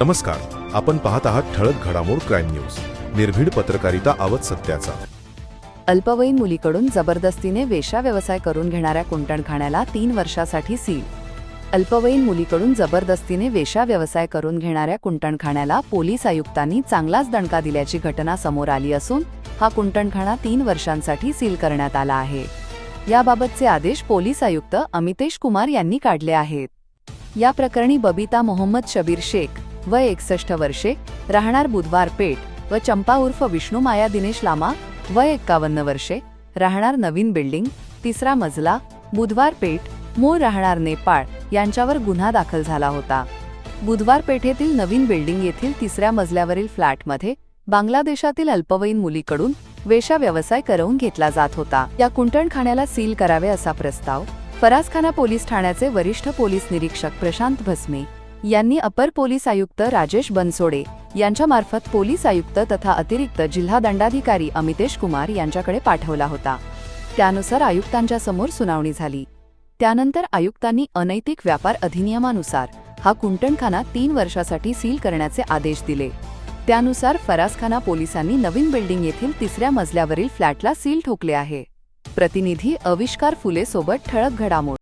नमस्कार. आपण पाहत आहात ठळक घडामोड क्राईम न्यूज. निर्भीड पत्रकारिता आवत सत्याचा. अल्पवयीन मुलीकडून जबरदस्तीने वेशा व्यवसाय करून घेणाऱ्या कुंटणखाण्याला तीन वर्षासाठी सील. अल्पवयीन मुलीकडून जबरदस्तीने वेशा व्यवसाय करून घेणाऱ्या कुंटणखाण्याला पोलीस आयुक्तांनी चांगलाच दणका दिल्याची घटना समोर आली असून हा कुंटणखाना तीन वर्षांसाठी सील करण्यात आला आहे. याबाबतचे आदेश पोलीस आयुक्त अमितेश कुमार यांनी काढले आहेत. या प्रकरणी बबिता मोहम्मद शबीर शेख वय एकसष्ट वर्षे राहणार बुधवार पेठ व चंपा उर्फ विष्णू माया दिनेश लामा वय एक्कावन्न वर्षे राहणार नवीन बिल्डिंग तिसरा मजला बुधवार पेठ मूळ राहणार नेपाळ यांच्यावर गुन्हा दाखल झाला होता. बुधवार पेठेतील नवीन बिल्डिंग येथील तिसऱ्या मजल्यावरील फ्लॅटमध्ये बांगलादेशातील अल्पवयीन मुलीकडून वेशा व्यवसाय करवून घेतला जात होता. या कुंटणखाण्याला सील करावे असा प्रस्ताव फरासखाना पोलीस ठाण्याचे वरिष्ठ पोलीस निरीक्षक प्रशांत भस्मे यांनी अपर पोलीस आयुक्त राजेश बनसोडे यांच्यामार्फत पोलीस आयुक्त तथा अतिरिक्त जिल्हा दंडाधिकारी अमितेश कुमार यांच्याकडे पाठवला होता. त्यानुसार आयुक्तांच्या समोर सुनावणी झाली. त्यानंतर आयुक्तांनी अनैतिक व्यापार अधिनियमानुसार हा कुंटणखाना तीन वर्षासाठी सील करण्याचे आदेश दिले. त्यानुसार फरासखाना पोलिसांनी नवीन बिल्डिंग येथील तिसऱ्या मजल्यावरील फ्लॅटला सील ठोकले आहे. प्रतिनिधी अविष्कार फुले सोबत ठळक घडामोड